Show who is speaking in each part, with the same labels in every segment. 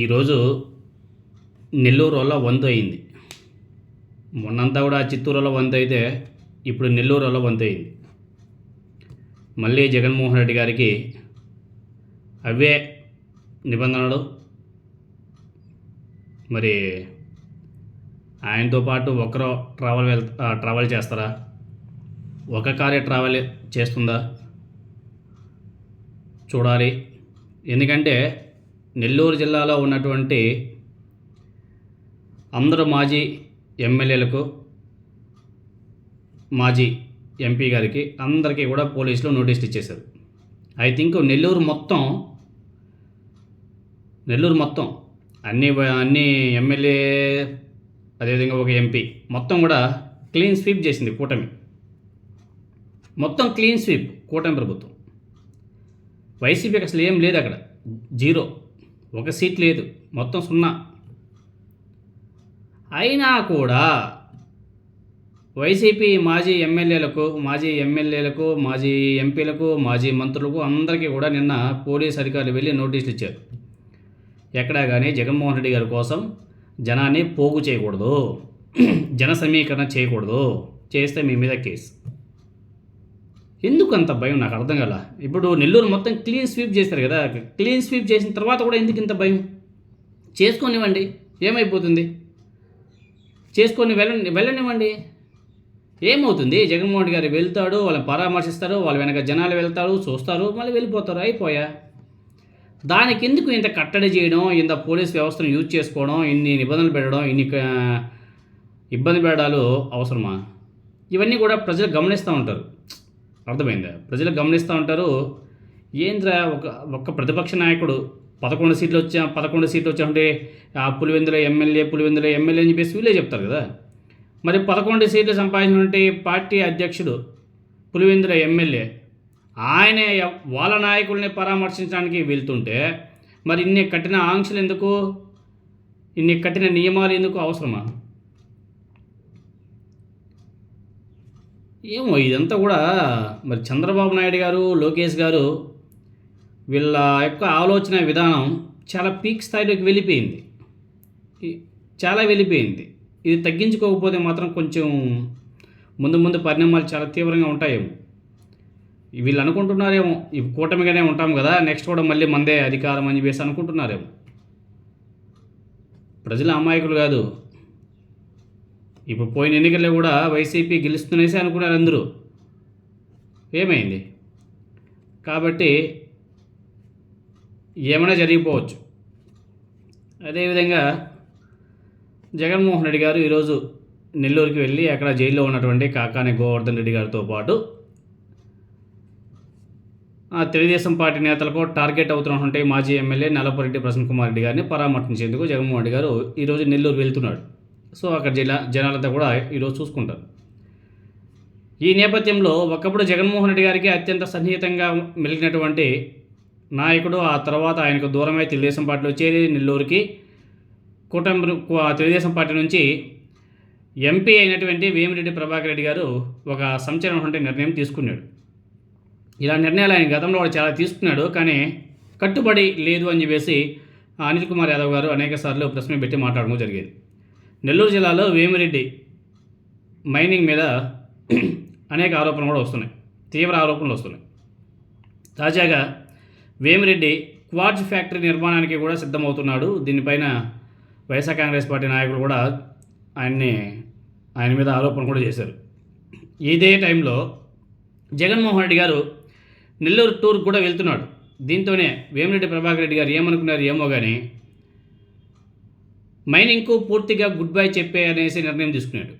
Speaker 1: ఈరోజు నెల్లూరు వల్ల వంతు అయింది. మొన్నంతా కూడా చిత్తూరులో వంతు అయితే ఇప్పుడు నెల్లూరు వల్ల వంతు అయింది. మళ్ళీ జగన్మోహన్ రెడ్డి గారికి అవే నిబంధనలు. మరి ఆయనతో పాటు ఒకరు ట్రావెల్ వెళ్ ట్రావెల్ చేస్తారా? ఒక కారే ట్రావెల్ చేస్తుందా? చూడాలి. ఎందుకంటే నెల్లూరు జిల్లాలో ఉన్నటువంటి అందరూ మాజీ ఎమ్మెల్యేలకు మాజీ ఎంపీ గారికి అందరికీ కూడా పోలీసులు నోటీసులు ఇచ్చేశారు. ఐ థింక్ నెల్లూరు మొత్తం నెల్లూరు మొత్తం అన్ని అన్ని ఎమ్మెల్యే అదేవిధంగా ఒక ఎంపీ మొత్తం కూడా క్లీన్ స్వీప్ చేసింది కూటమి. మొత్తం క్లీన్ స్వీప్ కూటమి ప్రభుత్వం. వైసీపీకి అసలు ఏం లేదు అక్కడ. జీరో. ఒక సీట్ లేదు. మొత్తం సున్నా. అయినా కూడా వైసీపీ మాజీ ఎమ్మెల్యేలకు మాజీ ఎమ్మెల్యేలకు మాజీ ఎంపీలకు మాజీ మంత్రులకు అందరికీ కూడా నిన్న పోలీస్ అధికారులు వెళ్ళి నోటీసులు ఇచ్చారు. ఎక్కడా కానీ జగన్మోహన్ రెడ్డి గారి కోసం జనాన్ని పోగు చేయకూడదు. జన సమీకరణ చేయకూడదు. చేస్తే మీ మీద కేసు. ఎందుకు అంత భయం? నాకు అర్థం కాల. ఇప్పుడు నెల్లూరు మొత్తం క్లీన్ స్వీప్ చేశారు కదా. క్లీన్ స్వీప్ చేసిన తర్వాత కూడా ఎందుకు ఇంత భయం? చేసుకోనివ్వండి. ఏమైపోతుంది? చేసుకొని వెళ్ళ వెళ్ళనివ్వండి. ఏమవుతుంది? జగన్మోహన్ రెడ్డి గారు వెళ్తాడు వాళ్ళని పరామర్శిస్తారు వాళ్ళ వెనక జనాలు వెళ్తారు చూస్తారు మళ్ళీ వెళ్ళిపోతారు అయిపోయా. దానికి ఎందుకు ఇంత కట్టడి చేయడం ఇంత పోలీస్ వ్యవస్థను యూజ్ చేసుకోవడం ఇన్ని నిబంధనలు పెట్టడం ఇన్ని ఇబ్బంది పెట్టడాలు అవసరమా? ఇవన్నీ కూడా ప్రజలు గమనిస్తూ ఉంటారు. అర్థమైందా? ప్రజలు గమనిస్తూ ఉంటారు ఏంద్రా ఒక ఒక్క ప్రతిపక్ష నాయకుడు పదకొండు సీట్లు వచ్చా పదకొండు సీట్లు వచ్చామంటే ఆ పులివెందుల ఎమ్మెల్యే పులివెందుల ఎమ్మెల్యే అని చెప్పేసి వీళ్ళే చెప్తారు కదా. మరి పదకొండు సీట్లు సంపాదించినటువంటి పార్టీ అధ్యక్షుడు పులివెందుల ఎమ్మెల్యే ఆయనే వాళ్ళ నాయకుల్ని పరామర్శించడానికి వెళ్తుంటే మరి ఇన్ని కఠిన ఆంక్షలు ఎందుకు? ఇన్ని కఠిన నియమాలు ఎందుకు అవసరమా? ఏమో ఇదంతా కూడా మరి చంద్రబాబు నాయుడు గారు లోకేష్ గారు వీళ్ళ యొక్క ఆలోచన విధానం చాలా పీక్ స్థాయిలోకి వెళ్ళిపోయింది. చాలా వెళ్ళిపోయింది. ఇది తగ్గించుకోకపోతే మాత్రం కొంచెం ముందు ముందు పరిణామాలు చాలా తీవ్రంగా ఉంటాయేమో. వీళ్ళు అనుకుంటున్నారేమో ఈ కూటమిగానే ఉంటాం కదా నెక్స్ట్ కూడా మళ్ళీ మందే అధికారం అని చెప్పేసి అనుకుంటున్నారేమో. ప్రజల అమాయకులు కాదు. ఇప్పుడు పోయిన ఎన్నికల్లో కూడా వైసీపీ గెలుస్తునేసి అనుకున్నారు అందరూ. ఏమైంది? కాబట్టి ఏమైనా జరిగిపోవచ్చు. అదేవిధంగా జగన్మోహన్ రెడ్డి గారు ఈరోజు నెల్లూరుకి వెళ్ళి అక్కడ జైల్లో ఉన్నటువంటి కాకాని గోవర్ధన్ రెడ్డి గారితో పాటు ఆ తెలుగుదేశం పార్టీ నేతలకు టార్గెట్ అవుతున్నటువంటి మాజీ ఎమ్మెల్యే నల్లపురెడ్డి ప్రసన్న కుమార్ రెడ్డి గారిని పరామర్శించేందుకు జగన్మోహన్ రెడ్డి గారు ఈరోజు నెల్లూరు వెళ్తున్నాడు. సో అక్కడ జిల్లా జనాలంతా కూడా ఈరోజు చూసుకుంటారు. ఈ నేపథ్యంలో ఒకప్పుడు జగన్మోహన్ రెడ్డి గారికి అత్యంత సన్నిహితంగా మెలిగినటువంటి నాయకుడు ఆ తర్వాత ఆయనకు దూరమై తెలుగుదేశం పార్టీలో చేరి నెల్లూరుకి కూటమి తెలుగుదేశం పార్టీ నుంచి ఎంపీ అయినటువంటి వేమిరెడ్డి ప్రభాకర్ రెడ్డి గారు ఒక సంచలనటువంటి నిర్ణయం తీసుకున్నాడు. ఇలా నిర్ణయాలు ఆయన గతంలో కూడా చాలా తీసుకున్నాడు కానీ కట్టుబడి లేదు అని చెప్పేసి అనిల్ కుమార్ యాదవ్ గారు అనేక సార్లు ప్రశ్న పెట్టి మాట్లాడడం జరిగేది. నెల్లూరు జిల్లాలో వేమిరెడ్డి మైనింగ్ మీద అనేక ఆరోపణలు కూడా వస్తున్నాయి. తీవ్ర ఆరోపణలు వస్తున్నాయి. తాజాగా వేమిరెడ్డి క్వార్జ్ ఫ్యాక్టరీ నిర్మాణానికి కూడా సిద్ధమవుతున్నాడు. దీనిపైన వైఎస్ఆర్ కాంగ్రెస్ పార్టీ నాయకులు కూడా ఆయన్ని ఆయన మీద ఆరోపణ కూడా చేశారు. ఇదే టైంలో జగన్మోహన్ రెడ్డి గారు నెల్లూరు టూర్ కూడా వెళ్తున్నాడు. దీంతోనే వేమిరెడ్డి ప్రభాకర్ రెడ్డి గారు ఏమనుకున్నారు ఏమో కానీ మైనింగ్కు పూర్తిగా గుడ్ బై చెప్పే అనేసి నిర్ణయం తీసుకున్నాడు.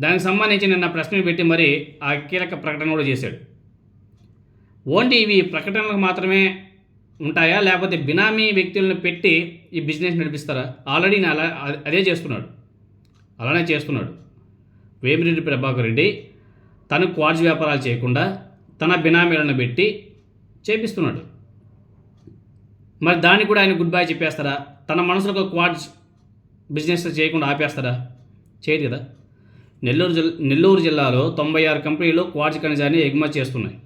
Speaker 1: దానికి సంబంధించి నిన్న ప్రశ్న పెట్టి మరి ఆ కీలక ప్రకటన కూడా చేశాడు. ఓన్లీ ఇవి ప్రకటనలకు మాత్రమే ఉంటాయా? లేకపోతే బినామీ వ్యక్తులను పెట్టి ఈ బిజినెస్ నడిపిస్తారా? ఆల్రెడీ నేను అలా అదే చేస్తున్నాడు. అలానే చేస్తున్నాడు. వేమిరెడ్డి ప్రభాకర్ రెడ్డి తను క్వార్జ్ వ్యాపారాలు చేయకుండా తన బినామీలను పెట్టి చేపిస్తున్నాడు. మరి దానికి కూడా ఆయన గుడ్ బై చెప్పేస్తారా? తన మనసులో ఒక క్వార్జ్ బిజినెస్ చేయకుండా ఆపేస్తారా చేయదు కదా. నెల్లూరు జిల్లా నెల్లూరు జిల్లాలో తొంభై ఆరు కంపెనీలు క్వార్జ్ ఖనిజాన్ని ఎగుమతి చేస్తున్నాయి.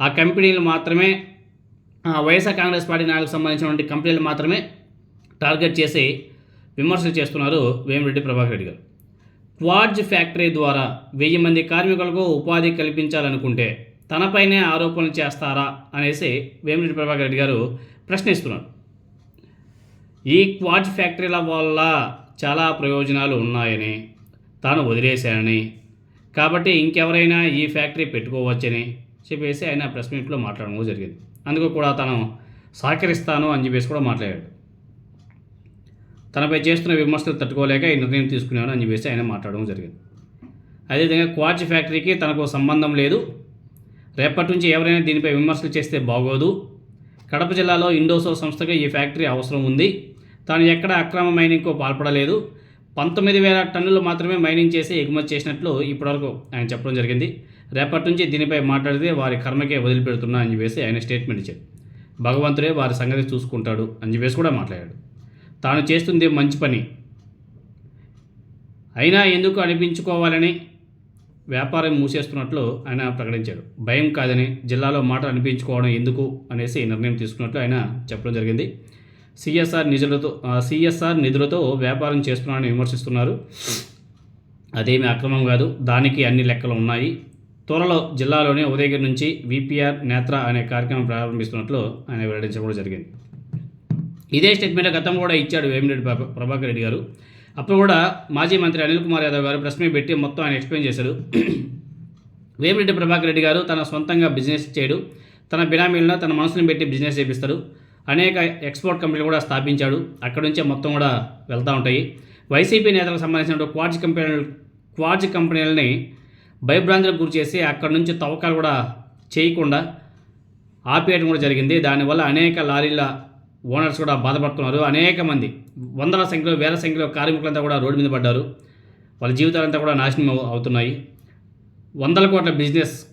Speaker 1: ఆ కంపెనీలు మాత్రమే ఆ, వైఎస్ఆర్ కాంగ్రెస్ పార్టీ నాయకులకు సంబంధించినటువంటి కంపెనీలు మాత్రమే టార్గెట్ చేసి విమర్శలు చేస్తున్నారు వేమిరెడ్డి ప్రభాకర్ రెడ్డి గారు. క్వాడ్జ్ ఫ్యాక్టరీ ద్వారా వెయ్యి మంది కార్మికులకు ఉపాధి కల్పించాలనుకుంటే తనపైనే ఆరోపణలు చేస్తారా అనేసి వేమిరెడ్డి ప్రభాకర్ రెడ్డి గారు ప్రశ్నిస్తున్నారు. ఈ క్వాడ్ ఫ్యాక్టరీల వల్ల చాలా ప్రయోజనాలు ఉన్నాయని తాను వదిలేశానని కాబట్టి ఇంకెవరైనా ఈ ఫ్యాక్టరీ పెట్టుకోవచ్చని చెప్పేసి ఆయన ప్రెస్ మీట్లో మాట్లాడడం జరిగింది. అందుకు కూడా తను సహకరిస్తాను అని చెప్పేసి కూడా మాట్లాడాడు. తనపై చేస్తున్న విమర్శలు తట్టుకోలేక ఈ నిర్ణయం తీసుకున్నాను అని చెప్పేసి ఆయన మాట్లాడడం జరిగింది. అదేవిధంగా క్వార్చ్ ఫ్యాక్టరీకి తనకు సంబంధం లేదు రేపటి నుంచి ఎవరైనా దీనిపై విమర్శలు చేస్తే బాగోదు. కడప జిల్లాలో ఇండోసో సంస్థకు ఈ ఫ్యాక్టరీ అవసరం ఉంది. తాను ఎక్కడ అక్రమ మైనింగ్కు పాల్పడలేదు. పంతొమ్మిది వేల టన్నులు మాత్రమే మైనింగ్ చేసి ఎగుమతి చేసినట్లు ఇప్పటివరకు ఆయన చెప్పడం జరిగింది. రేపటి నుంచి దీనిపై మాట్లాడితే వారి కర్మకే వదిలిపెడుతున్నా అని చెప్పేసి ఆయన స్టేట్మెంట్ ఇచ్చారు. భగవంతుడే వారి సంగతి చూసుకుంటాడు అని చెప్పేసి కూడా మాట్లాడాడు. తాను చేస్తుంది మంచి పని. అయినా ఎందుకు అనిపించుకోవాలని వ్యాపారం మూసేస్తున్నట్లు ఆయన ప్రకటించాడు. భయం కాదని జిల్లాలో మాట అనిపించుకోవడం ఎందుకు అనేసి నిర్ణయం తీసుకున్నట్లు ఆయన చెప్పడం జరిగింది. సిఎస్ఆర్ నిధులతో సిఎస్ఆర్ నిధులతో వ్యాపారం చేస్తున్నారని విమర్శిస్తున్నారు. అదేమి అక్రమం కాదు దానికి అన్ని లెక్కలు ఉన్నాయి. త్వరలో జిల్లాలోని ఉదయగిరి నుంచి విపిఆర్ నేత్ర అనే కార్యక్రమం ప్రారంభిస్తున్నట్లు ఆయన వెల్లడించడం కూడా జరిగింది. ఇదే స్టేట్మెంట్ గతం కూడా ఇచ్చాడు వేమిరెడ్డి ప్రభాకర్ రెడ్డి గారు. అప్పుడు కూడా మాజీ మంత్రి అనిల్ కుమార్ యాదవ్ గారు ప్రశ్న పెట్టి మొత్తం ఆయన ఎక్స్ప్లెయిన్ చేశారు. వేమిరెడ్డి ప్రభాకర్ రెడ్డి గారు తన సొంతంగా బిజినెస్ చేయడు. తన బినామీలను తన మనసుని పెట్టి బిజినెస్ చేపిస్తారు. అనేక ఎక్స్పోర్ట్ కంపెనీలు కూడా స్థాపించాడు. అక్కడి నుంచే మొత్తం కూడా వెళ్తూ ఉంటాయి. వైసీపీ నేతలకు సంబంధించిన క్వాడ్జ్ కంపెనీలు క్వాడ్జ్ కంపెనీలని భయభ్రాంతులకు గురి చేసి అక్కడి నుంచి తవ్వకాలు కూడా చేయకుండా ఆపేయడం కూడా జరిగింది. దానివల్ల అనేక లారీల ఓనర్స్ కూడా బాధపడుతున్నారు. అనేక మంది వందల సంఖ్యలో వేల సంఖ్యలో కార్మికులంతా కూడా రోడ్డు మీద పడ్డారు. వాళ్ళ జీవితాలంతా కూడా నాశనం అవుతున్నాయి. వందల కోట్ల బిజినెస్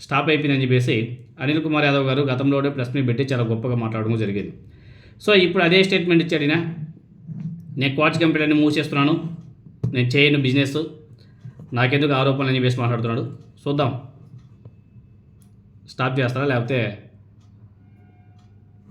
Speaker 1: స్టాప్ అయిపోయిందని చెప్పేసి అనిల్ కుమార్ యాదవ్ గారు గతంలోనే ప్రెస్ మీట్ పెట్టి చాలా గొప్పగా మాట్లాడడం జరిగింది. సో ఇప్పుడు అదే స్టేట్మెంట్ ఇచ్చాడు ఈయన. నేను క్వాచ్ కంపెనీని మూసేస్తున్నాను నేను చేయను బిజినెస్. నాకెందుకు ఆరోపణలు అని చెప్పేసి మాట్లాడుతున్నాడు. చూద్దాం. స్టాప్ చేస్తారా? లేకపోతే